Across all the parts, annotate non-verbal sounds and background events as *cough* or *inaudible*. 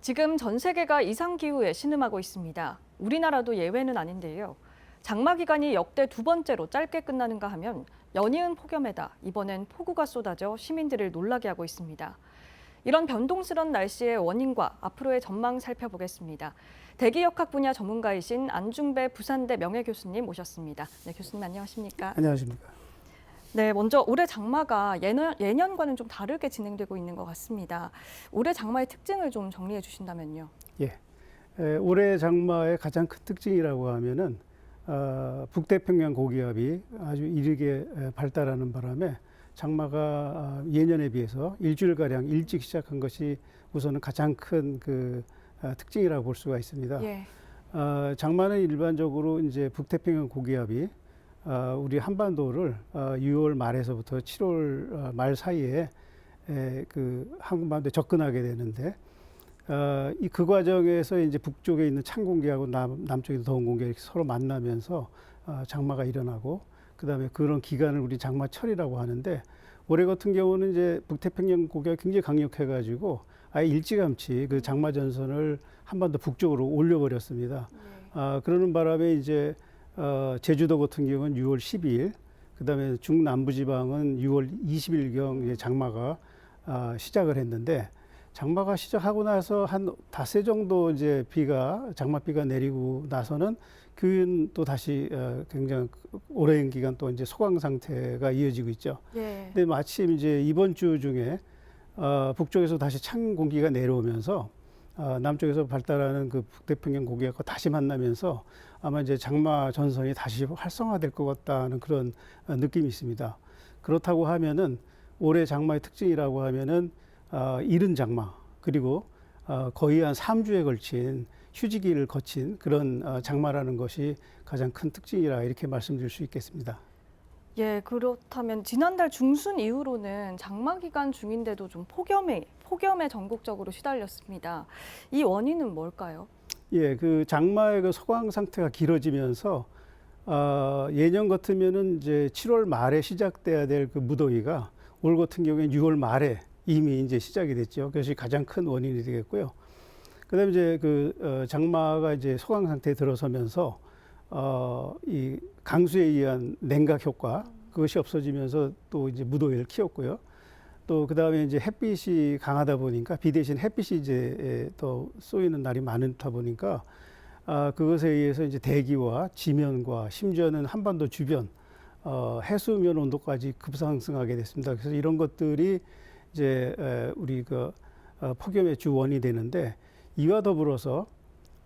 지금 전 세계가 이상 기후에 신음하고 있습니다. 우리나라도 예외는 아닌데요. 장마 기간이 역대 두 번째로 짧게 끝나는가 하면 연이은 폭염에다 이번엔 폭우가 쏟아져 시민들을 놀라게 하고 있습니다. 이런 변동스런 날씨의 원인과 앞으로의 전망 살펴보겠습니다. 대기역학 분야 전문가이신 안중배 부산대 명예교수님 모셨습니다. 네, 교수님 안녕하십니까? 안녕하십니까. 네, 먼저 올해 장마가 예년, 예년과는 좀 다르게 진행되고 있는 것 같습니다. 올해 장마의 특징을 좀 정리해 주신다면요. 예. 에, 올해 장마의 가장 큰 특징이라고 하면은 어, 북태평양 고기압이 아주 이르게 에, 발달하는 바람에 장마가 아, 예년에 비해서 일주일 가량 일찍 시작한 것이 우선은 가장 큰그 특징이라고 볼 수가 있습니다. 예. 어, 장마는 일반적으로 이제 북태평양 고기압이 어, 우리 한반도를 어, 6월 말에서부터 7월 어, 말 사이에 에, 그 한반도에 접근하게 되는데 어, 이그 과정에서 이제 북쪽에 있는 찬 공기하고 남, 남쪽에 있는 더운 공기가 서로 만나면서 어, 장마가 일어나고 그다음에 그런 기간을 우리 장마철이라고 하는데 올해 같은 경우는 이제 북태평양 고기가 굉장히 강력해가지고 아예 일찌감치 그 장마 전선을 한반도 북쪽으로 올려버렸습니다. 아, 그러는 바람에 이제 어, 제주도 같은 경우는 6월 12일, 그다음에 중남부 지방은 6월 20일경 이제 장마가 아, 시작을 했는데 장마가 시작하고 나서 한 닷새 정도 이제 비가 장마비가 내리고 나서는 그또 다시 어, 굉장히 오랜 기간 또 이제 소강 상태가 이어지고 있죠. 예. 근데 마침 이제 이번 주 중에 어, 북쪽에서 다시 찬 공기가 내려오면서 어, 남쪽에서 발달하는 그 북태평양 고기압과 다시 만나면서 아마 이제 장마 전선이 다시 활성화될 것 같다는 그런 어, 느낌이 있습니다. 그렇다고 하면은 올해 장마의 특징이라고 하면은 어, 이른 장마 그리고 어, 거의 한 3주에 걸친 휴지기를 거친 그런 어, 장마라는 것이 가장 큰 특징이라 이렇게 말씀드릴 수 있겠습니다. 예, 그렇다면 지난달 중순 이후로는 장마 기간 중인데도 좀 폭염에 폭염에 전국적으로 시달렸습니다. 이 원인은 뭘까요? 예, 그 장마의 그 소강 상태가 길어지면서 어, 예년 같으면은 이제 7월 말에 시작돼야 될 그 무더위가 올 같은 경우에는 6월 말에 이미 이제 시작이 됐죠. 그것이 가장 큰 원인이 되겠고요. 그다음에 이제 그 어, 장마가 이제 소강 상태에 들어서면서 어, 이 강수에 의한 냉각 효과 그것이 없어지면서 또 이제 무더위를 키웠고요. 또 그다음에 이제 햇빛이 강하다 보니까 비 대신 햇빛이 이제 에, 또 쏘이는 날이 많다 보니까 아, 그것에 의해서 이제 대기와 지면과 심지어는 한반도 주변 어, 해수면 온도까지 급상승하게 됐습니다. 그래서 이런 것들이 이제 에, 우리 그 어, 폭염의 주 원이 되는데 이와 더불어서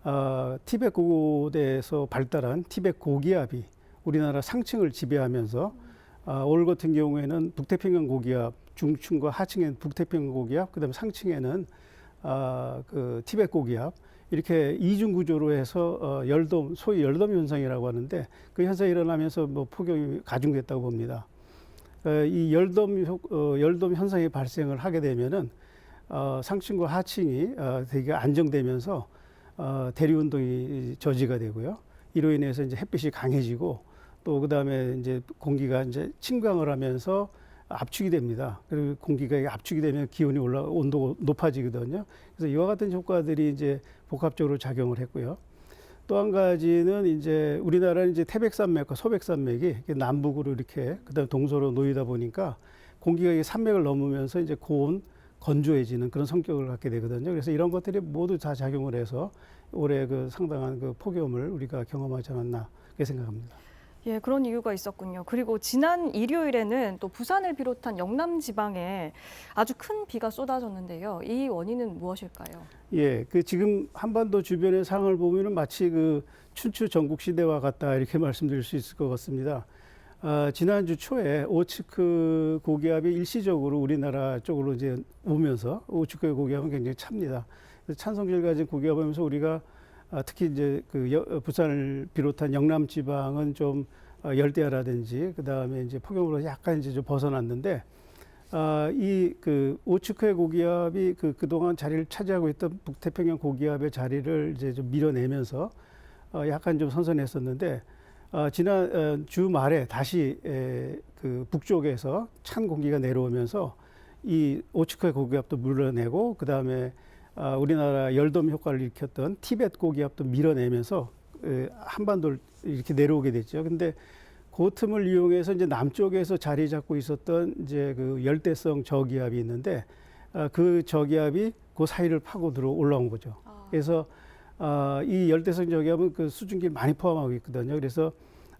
어, 티베트 고고대에서 발달한 티베트 고기압이 우리나라 상층을 지배하면서 어, 올 같은 경우에는 북태평양 고기압 중층과 하층에는 북태평양 고기압 그다음에 상층에는 어, 그 티베트 고기압 이렇게 이중 구조로 해서 어, 열돔 소위 열돔 현상이라고 하는데 그 현상이 일어나면서 뭐 폭염이 가중됐다고 봅니다. 어, 이 열돔 효- 어, 열돔 현상이 발생을 하게 되면은 어, 상층과 하층이 어, 되게 안정되면서 어, 대리 운동이 저지가 되고요. 이로 인해서 이제 햇빛이 강해지고 또 그다음에 이제 공기가 이제 침강을 하면서 압축이 됩니다. 그리고 공기가 압축이 되면 기온이 올라 온도가 높아지거든요. 그래서 이와 같은 효과들이 이제 복합적으로 작용을 했고요. 또 한 가지는 이제 우리나라는 이제 태백산맥과 소백산맥이 남북으로 이렇게 그다음에 동서로 놓이다 보니까 공기가 이 산맥을 넘으면서 이제 고온 건조해지는 그런 성격을 갖게 되거든요. 그래서 이런 것들이 모두 다 작용을 해서 올해 그 상당한 그 폭염을 우리가 경험하지 않았나 그렇게 생각합니다. 예, 그런 이유가 있었군요. 그리고 지난 일요일에는 또 부산을 비롯한 영남 지방에 아주 큰 비가 쏟아졌는데요. 이 원인은 무엇일까요? 예, 그 지금 한반도 주변의 상황을 보면은 마치 그 춘추 전국 시대와 같다 이렇게 *laughs* 말씀드릴 수 있을 것 같습니다. 아, 지난주 초에 오츠크 고기압이 일시적으로 우리나라 쪽으로 이제 오면서 오츠크 고기압은 굉장히 찹니다. 찬성질 가진 고기압 오면서 우리가 아, 특히 이제 그 여- 부산을 비롯한 영남 지방은 좀 어, 열대야라든지 그 다음에 이제 폭염으로 약간 이제 좀 벗어났는데 아, 이그 오츠크의 고기압이 그 그동안 자리를 차지하고 있던 북태평양 고기압의 자리를 이제 좀 밀어내면서 어, 약간 좀 선선했었는데 어, 지난 어, 주 말에 다시 에, 그 북쪽에서 찬 공기가 내려오면서 이 오츠크의 고기압도 물러내고 그 다음에 아, 우리나라 열돔 효과를 일으켰던 티벳 고기압도 밀어내면서 에, 한반도를 이렇게 내려오게 됐죠. 근데 그 틈을 이용해서 이제 남쪽에서 자리 잡고 있었던 이제 그 열대성 저기압이 있는데 아, 그 저기압이 그 사이를 파고 들어 올라온 거죠. 아, 그래서 어, 이 열대성 저기압은 그 수증기를 많이 포함하고 있거든요. 그래서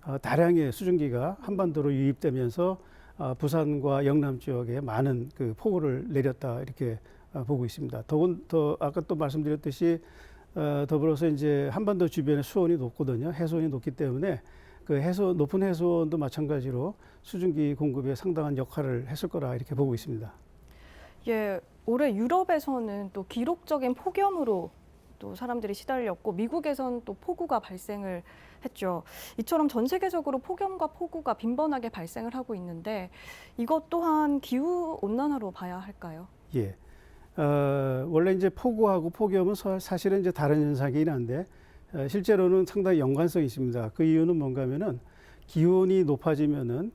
어, 다량의 수증기가 한반도로 유입되면서 어, 부산과 영남 지역에 많은 그 폭우를 내렸다 이렇게 어, 보고 있습니다. 더군 더 아까 또 말씀드렸듯이 어, 더불어서 이제 한반도 주변에 수온이 높거든요. 해수온이 높기 때문에 그 해수 높은 해수온도 마찬가지로 수증기 공급에 상당한 역할을 했을 거라 이렇게 보고 있습니다. 예, 올해 유럽에서는 또 기록적인 폭염으로 또 사람들이 시달렸고 미국에선 또 폭우가 발생을 했죠. 이처럼 전 세계적으로 폭염과 폭우가 빈번하게 발생을 하고 있는데 이것 또한 기후 온난화로 봐야 할까요? 예. 어, 원래 이제 폭우하고 폭염은 서- 사실은 이제 다른 현상이긴 한데 어, 실제로는 상당히 연관성이 있습니다. 그 이유는 뭔가 하면은 기온이 높아지면은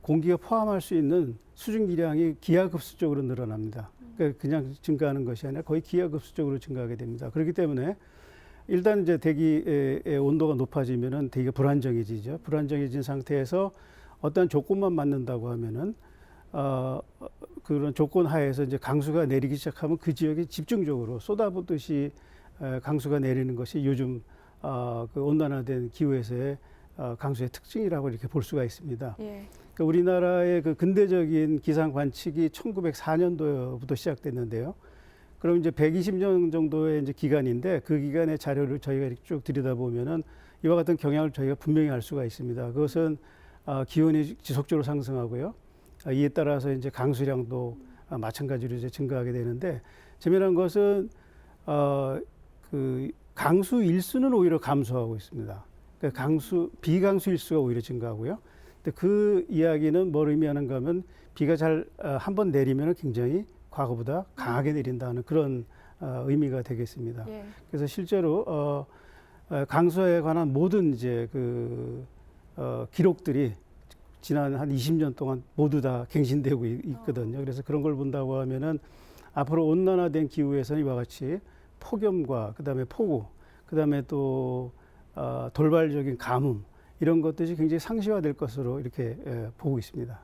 공기가 포함할 수 있는 수증기량이 기하급수적으로 늘어납니다. 그러니까 그냥 증가하는 것이 아니라 거의 기하급수적으로 증가하게 됩니다. 그렇기 때문에 일단 이제 대기의 의 온도가 높아지면은 대기가 불안정해지죠. 불안정해진 상태에서 어떤 조건만 맞는다고 하면은 어, 어, 그런 조건 하에서 이제 강수가 내리기 시작하면 그 지역에 집중적으로 쏟아붓듯이 에, 강수가 내리는 것이 요즘 어, 그 온난화된 기후에서의 어, 강수의 특징이라고 이렇게 볼 수가 있습니다. 예. 그러니까 우리나라의 그 근대적인 기상 관측이 1904년도부터 시작됐는데요. 그럼 이제 120년 정도의 이제 기간인데 그 기간의 자료를 저희가 이렇게 쭉 들여다보면은 이와 같은 경향을 저희가 분명히 알 수가 있습니다. 그것은 아, 기온이 지속적으로 상승하고요. 아, 이에 따라서 이제 강수량도 아, 마찬가지로 이제 증가하게 되는데 재미난 것은 어, 그 강수 일수는 오히려 감소하고 있습니다. 그러니까 강수 비강수 일수가 오히려 증가하고요. 근데 그 이야기는 뭘 의미하는가 하면 비가 잘 어, 한번 내리면 굉장히 과거보다 강하게 내린다는 그런 어, 의미가 되겠습니다. 예. 그래서 실제로 어, 어, 강수에 관한 모든 이제 그 어, 기록들이 지난 한 20년 동안 모두 다 갱신되고 있- 있거든요. 그래서 그런 걸 본다고 하면은 앞으로 온난화된 기후에서는 이와 같이 폭염과 그다음에 폭우, 그다음에 또 어, 돌발적인 가뭄 이런 것들이 굉장히 상시화될 것으로 이렇게 예, 보고 있습니다.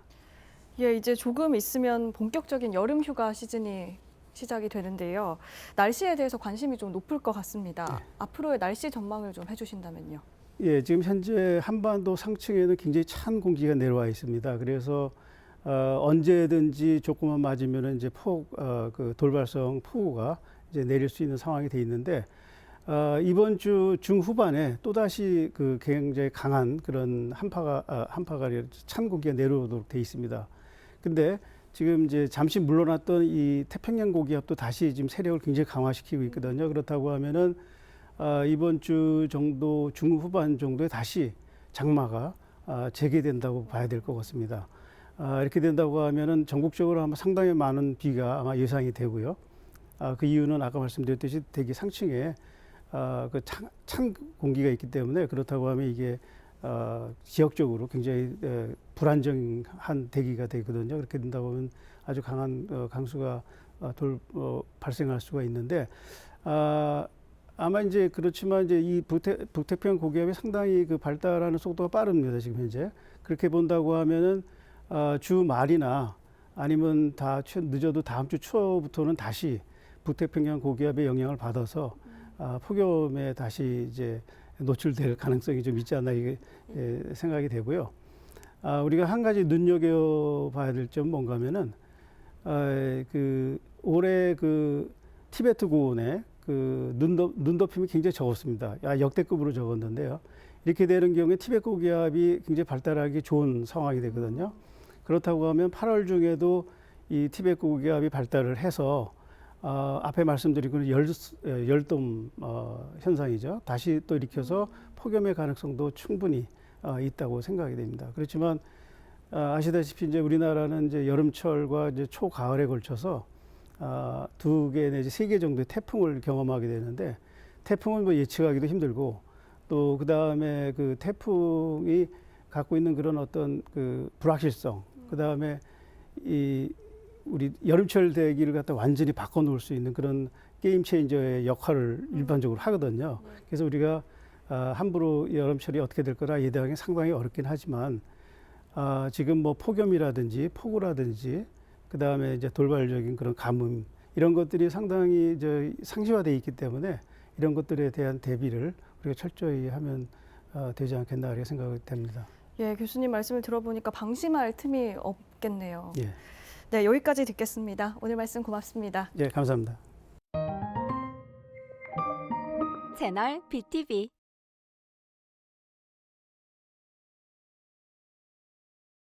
예, 이제 조금 있으면 본격적인 여름 휴가 시즌이 시작이 되는데요. 날씨에 대해서 관심이 좀 높을 것 같습니다. 앞으로의 날씨 전망을 좀 해주신다면요. 예, 지금 현재 한반도 상층에는 굉장히 찬 공기가 내려와 있습니다. 그래서 어, 언제든지 조금만 맞으면 이제 폭, 어, 그 돌발성 폭우가 이제 내릴 수 있는 상황이 돼 있는데 어, 이번 주 중후반에 또 다시 그 굉장히 강한 그런 한파가 아, 한파가 찬 공기가 내려오도록 돼 있습니다. 근데 지금 이제 잠시 물러났던 이 태평양 고기압도 다시 지금 세력을 굉장히 강화시키고 있거든요. 그렇다고 하면은 아, 이번 주 정도 중후반 정도에 다시 장마가 아, 재개된다고 봐야 될 것 같습니다. 아, 이렇게 된다고 하면은 전국적으로 아마 상당히 많은 비가 아마 예상이 되고요. 아, 그 이유는 아까 말씀드렸듯이 대기 상층에 아, 그찬 찬 공기가 있기 때문에 그렇다고 하면 이게 어, 지역적으로 굉장히 에, 불안정한 대기가 되거든요. 그렇게 된다고 하면 아주 강한 어, 강수가 어, 돌 어, 발생할 수가 있는데 아, 아마 이제 그렇지만 이제 이 북태, 북태평양 고기압이 상당히 그 발달하는 속도가 빠릅니다. 지금 현재 그렇게 본다고 하면은 아, 주 말이나 아니면 다 최, 늦어도 다음 주 초부터는 다시 북태평양 고기압의 영향을 받아서 아, 폭염에 다시 이제 노출될 가능성이 좀 있지 않나 이게 예, 생각이 되고요. 아, 우리가 한 가지 눈여겨 봐야 될 점 뭔가 하면은 아, 그 올해 그 티베트 고원에 그 눈덮, 눈덮임이 굉장히 적었습니다. 아, 역대급으로 적었는데요. 이렇게 되는 경우에 티베트 고기압이 굉장히 발달하기 좋은 상황이 되거든요. 그렇다고 하면 8월 중에도 이 티베트 고기압이 발달을 해서 어, 앞에 말씀드린 그 열, 에, 열돔 어, 현상이죠. 다시 또 일으켜서 폭염의 가능성도 충분히 어, 있다고 생각이 됩니다. 그렇지만 어, 아시다시피 이제 우리나라는 이제 여름철과 이제 초가을에 걸쳐서 아, 두 개 내지 세 개 정도의 태풍을 경험하게 되는데 태풍은 뭐 예측하기도 힘들고 또 그 다음에 그 태풍이 갖고 있는 그런 어떤 그 불확실성 그 다음에 이 우리 여름철 대기를 갖다 완전히 바꿔 놓을 수 있는 그런 게임 체인저의 역할을 음. 일반적으로 하거든요. 네. 그래서 우리가 아, 함부로 여름철이 어떻게 될 거라 예상이 상당히 어렵긴 하지만 아, 지금 뭐 폭염이라든지 폭우라든지 그 다음에 이제 돌발적인 그런 가뭄 이런 것들이 상당히 이제 상시화돼 있기 때문에 이런 것들에 대한 대비를 우리가 철저히 하면 어, 되지 않겠나 이렇게 생각이 됩니다. 예, 교수님 말씀을 들어보니까 방심할 틈이 없겠네요. 예, 네, 여기까지 듣겠습니다. 오늘 말씀 고맙습니다. 예, 감사합니다. 채널 BTV